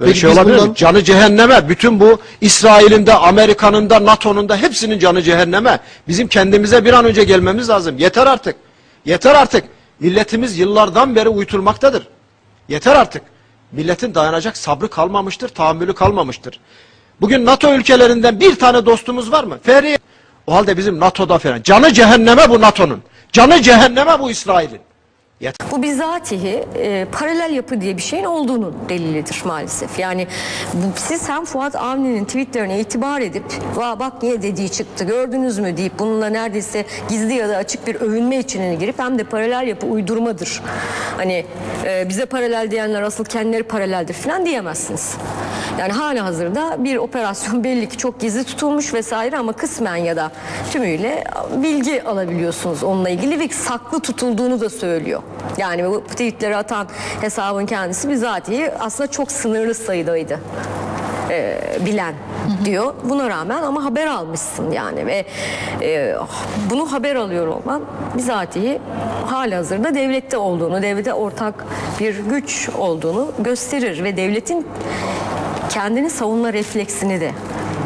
Böyle Peki şey olabilir mi? bundan- Canı cehenneme. Bütün bu İsrail'in de, Amerika'nın da, NATO'nun da hepsinin canı cehenneme. Bizim kendimize bir an önce gelmemiz lazım. Yeter artık. Yeter artık. Milletimiz yıllardan beri uyutulmaktadır. Yeter artık. Milletin dayanacak sabrı kalmamıştır, tahammülü kalmamıştır. Bugün NATO ülkelerinden bir tane dostumuz var mı? Feriye. O halde bizim NATO'da falan. Canı cehenneme bu NATO'nun. Canı cehenneme bu İsrail'in. Bu bizatihi e, paralel yapı diye bir şeyin olduğunu delilidir maalesef. Yani bu, siz hem Fuat Avni'nin tweetlerine itibar edip Va bak niye dediği çıktı gördünüz mü deyip bununla neredeyse gizli ya da açık bir övünme içine girip hem de paralel yapı uydurmadır. Hani e, bize paralel diyenler asıl kendileri paraleldir falan diyemezsiniz. Yani hala hazırda bir operasyon belli ki çok gizli tutulmuş vesaire ama kısmen ya da tümüyle bilgi alabiliyorsunuz onunla ilgili ve saklı tutulduğunu da söylüyor. Yani bu tweetleri atan hesabın kendisi bizatihi aslında çok sınırlı sayıdaydı e, bilen diyor. Buna rağmen ama haber almışsın yani ve e, bunu haber alıyor olman bizatihi halihazırda devlette olduğunu, devlete ortak bir güç olduğunu gösterir ve devletin kendini savunma refleksini de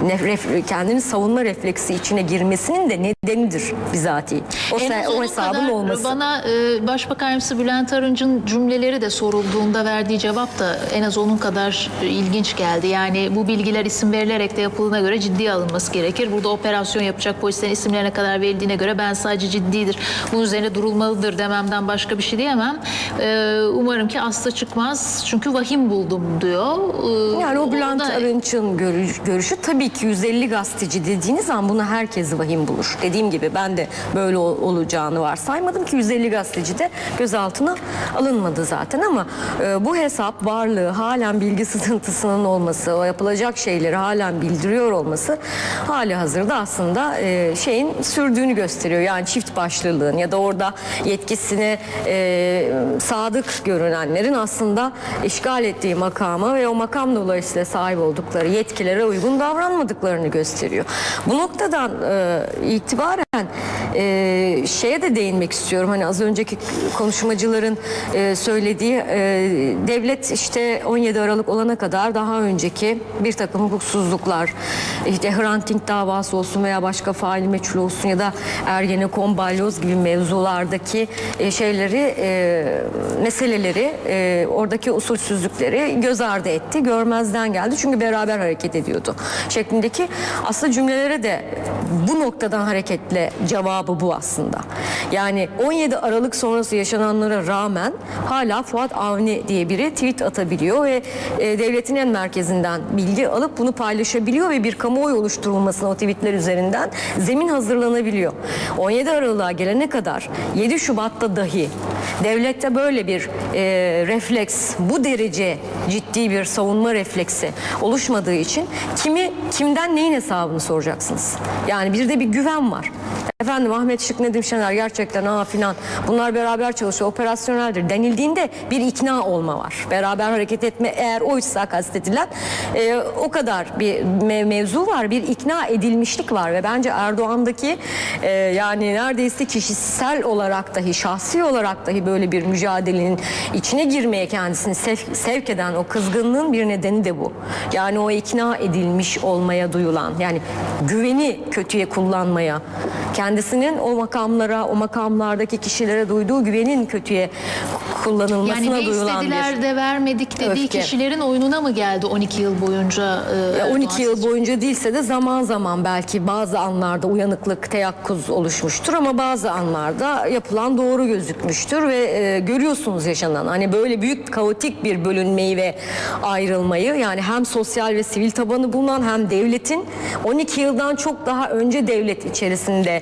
ne- kendini savunma refleksi içine girmesinin de nedenidir bizatihi. O, En o hesabın kadar olması. Bana e, Başbakan Yardımcısı Bülent Arınç'ın cümleleri de sorulduğunda verdiği cevap da en az onun kadar e, ilginç geldi. Yani bu bilgiler isim verilerek de yapıldığına göre ciddiye alınması gerekir. Burada operasyon yapacak polislerin isimlerine kadar verildiğine göre ben sadece ciddidir, bunun üzerine durulmalıdır dememden başka bir şey diyemem. E, umarım ki asla çıkmaz çünkü vahim buldum diyor. E, Yani o Bülent da- Arınç'ın görüş- görüşü tabii ki 150 gazeteci dediğiniz zaman bunu herkes vahim bulur. Dediğim gibi ben de böyle ol- olacağını varsaymadım ki 150 gazeteci de gözaltına alınmadı zaten ama e, bu hesap varlığı halen bilgi sızıntısının olması, o yapılacak şeyleri halen bildiriyor olması hali hazırda aslında e, şeyin sürdüğünü gösteriyor. Yani çift başlılığın ya da orada yetkisine e, sadık görünenlerin aslında işgal ettiği makama ve o makam dolayısıyla sahip oldukları yetkilere uygun davranmadıklarını gösteriyor. Bu noktadan e, itibaren agora e, şeye de değinmek istiyorum. Hani az önceki konuşmacıların e, söylediği e, devlet işte 17 Aralık olana kadar daha önceki bir takım hukuksuzluklar, işte Hrant davası olsun veya başka faili meçhul olsun ya da Ergenekon, Balyoz gibi mevzulardaki e, şeyleri, e, meseleleri, e, oradaki usulsüzlükleri göz ardı etti, görmezden geldi. Çünkü beraber hareket ediyordu şeklindeki aslında cümlelere de bu noktadan hareketle cevabı bu aslında. Yani 17 Aralık sonrası yaşananlara rağmen hala Fuat Avni diye biri tweet atabiliyor ve e, devletin en merkezinden bilgi alıp bunu paylaşabiliyor ve bir kamuoyu oluşturulmasına o tweetler üzerinden zemin hazırlanabiliyor. 17 Aralık'a gelene kadar 7 Şubat'ta dahi devlette böyle bir e, refleks bu derece ciddi bir savunma refleksi oluşmadığı için kimi kimden neyin hesabını soracaksınız? Yani bir de bir güven var. Efendim Ahmet Şık Nedim Şener gerçekten aa filan bunlar beraber çalışıyor operasyoneldir denildiğinde bir ikna olma var. Beraber hareket etme eğer oysa kastedilen e, o kadar bir me- mevzu var bir ikna edilmişlik var ve bence Erdoğan'daki e, yani neredeyse kişisel olarak dahi şahsi olarak dahi böyle bir mücadelenin içine girmeye kendisini sev- sevk eden o kızgınlığın bir nedeni de bu. Yani o ikna edilmiş olmaya duyulan yani güveni kötüye kullanmaya kendisinin o makamlara o makamlardaki kişilere duyduğu güvenin kötüye kullanılmasına Yani ne duyulan istediler bir de vermedik dediği öfke. kişilerin oyununa mı geldi 12 yıl boyunca? e, Ya Erdoğan 12 yıl boyunca değilse de zaman zaman belki bazı anlarda uyanıklık, teyakkuz oluşmuştur ama bazı anlarda yapılan doğru gözükmüştür ve e, görüyorsunuz yaşanan hani böyle büyük kaotik bir bölünmeyi ve ayrılmayı yani hem sosyal ve sivil tabanı bulunan hem devletin 12 yıldan çok daha önce devlet içerisinde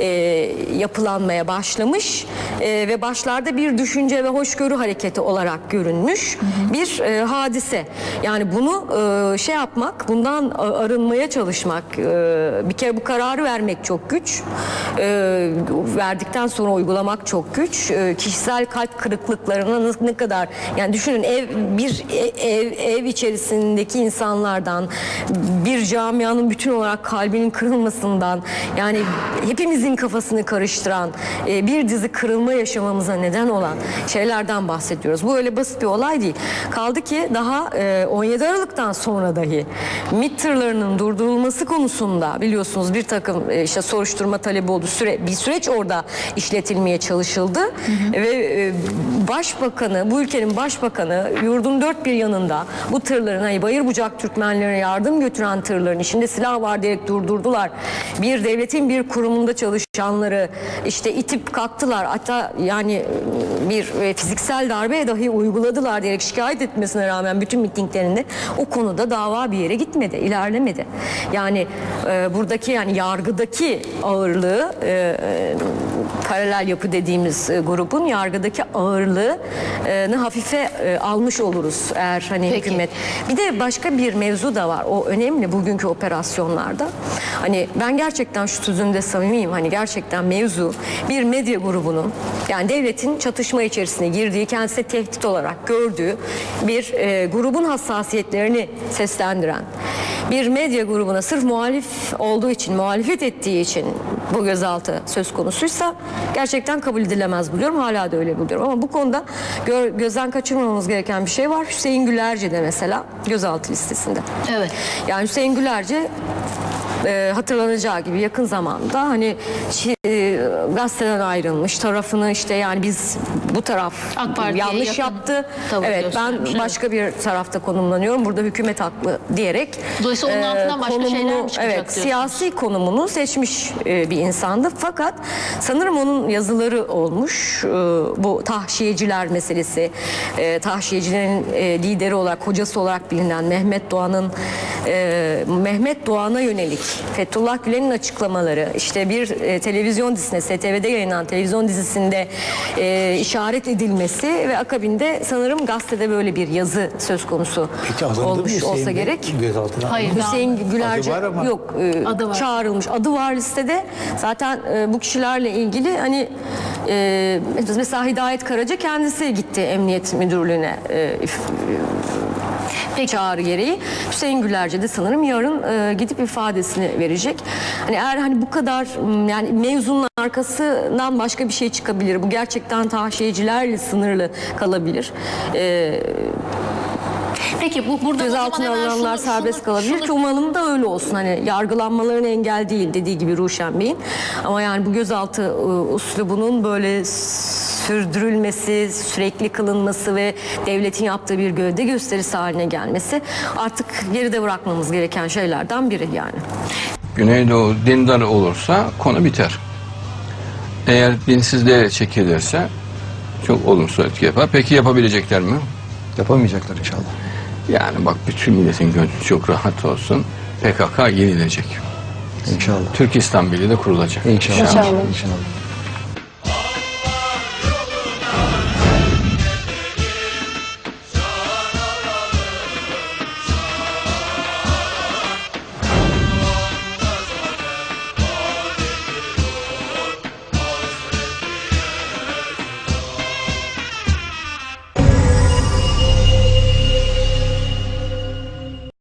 e, yapılanmaya başlamış e, ve başlarda bir düşünce ve hoşgörü hareketi olarak görünmüş bir e, hadise. Yani bunu e, şey yapmak, bundan a- arınmaya çalışmak, e, bir kere bu kararı vermek çok güç, E, verdikten sonra uygulamak çok güç. E, kişisel kalp kırıklıklarına ne kadar yani düşünün ev bir e- ev, ev içerisindeki insanlardan bir camianın bütün olarak kalbinin kırılmasından yani hepimizin hepimizin kafasını karıştıran e, bir dizi kırılma yaşamamıza neden olan şeylerden bahsediyoruz. Bu öyle basit bir olay değil. Kaldı ki daha e, 17 Aralık'tan sonra dahi MİT tırlarının durdurulması konusunda biliyorsunuz bir takım e, işte soruşturma talebi oldu. Süre, bir süreç orada işletilmeye çalışıldı ve e, başbakanı, bu ülkenin başbakanı yurdun dört bir yanında bu tırların hani bayır bucak Türkmenlere yardım götüren tırların içinde silah var diyerek durdurdular. Bir devletin bir kurumunda çalışanları işte itip kalktılar. Hatta yani e, bir e, fiziksel darbe dahi uyguladılar diyerek şikayet etmesine rağmen bütün mitinglerinde o konuda dava bir yere gitmedi, ilerlemedi. Yani e, buradaki yani yargıdaki ağırlığı e, e, paralel yapı dediğimiz e, grubun yargıdaki ağırlığını hafife e, almış oluruz eğer hani Peki. hükümet. Bir de başka bir mevzu da var. O önemli bugünkü operasyonlarda. Hani ben gerçekten şu sözümde samimiyim. Hani gerçekten mevzu bir medya grubunun yani devletin çatışma içerisine girdiği, kendisine tehdit olarak gördüğü bir e, grubun hassasiyetlerini seslendiren bir medya grubuna sırf muhalif olduğu için, muhalefet ettiği için bu gözaltı söz konusuysa gerçekten kabul edilemez buluyorum. Hala da öyle buluyorum. Ama bu konuda gö- gözden kaçırmamamız gereken bir şey var. Hüseyin Gülerce de mesela gözaltı listesinde. Evet. Yani Hüseyin Gülerce e, hatırlanacağı gibi yakın zamanda hani e, gazeteden ayrılmış tarafını işte yani biz bu taraf AK Parti'ye yanlış yakın yaptı. tavır Evet ben göstermiş, başka bir tarafta konumlanıyorum. Burada hükümet haklı diyerek Dolayısıyla onun e, altından başka şeyler mi çıkacak Evet diyorsunuz? siyasi konumunu seçmiş e, bir insandı. Fakat sanırım onun yazıları olmuş. E, bu tahşiyeciler meselesi. E, tahşiyecilerin e, lideri olarak, hocası olarak bilinen Mehmet Doğan'ın e, Mehmet Doğan'a yönelik Fethullah Gülen'in açıklamaları işte bir e, televizyon dizisinde STV'de yayınlanan televizyon dizisinde e, işaret edilmesi ve akabinde sanırım gazetede böyle bir yazı söz konusu Peki olmuş Hüseyin olsa gerek. Hayır. Hüseyin Gülerce Adı var ama- yok e, Adı var. çağrılmış adı var listede zaten e, bu kişilerle ilgili hani e, mesela Hidayet Karaca kendisi gitti emniyet müdürlüğüne e, e, çağrı gereği Hüseyin Gülerce de sanırım yarın e, gidip ifadesini verecek. Hani eğer hani bu kadar yani mevzunun arkasından başka bir şey çıkabilir. Bu gerçekten tahşiyecilerle sınırlı kalabilir. E, Peki bu burada Gözaltına alınanlar serbest şunu- kalabilir şunu- ki umalım da öyle olsun. Hani yargılanmalarına engel değil dediği gibi Ruşen Bey'in. Ama yani bu gözaltı e, uslubunun böyle sürdürülmesi, sürekli kılınması ve devletin yaptığı bir gövde gösterisi haline gelmesi artık geride bırakmamız gereken şeylerden biri yani. Güneydoğu dindar olursa konu biter. Eğer dinsizliğe çekilirse çok olumsuz etki yapar. Peki yapabilecekler mi? Yapamayacaklar inşallah. Yani bak bütün milletin gönlü çok rahat olsun. PKK yenilecek. İnşallah. Türk İslam Birliği de kurulacak. İnşallah. İnşallah.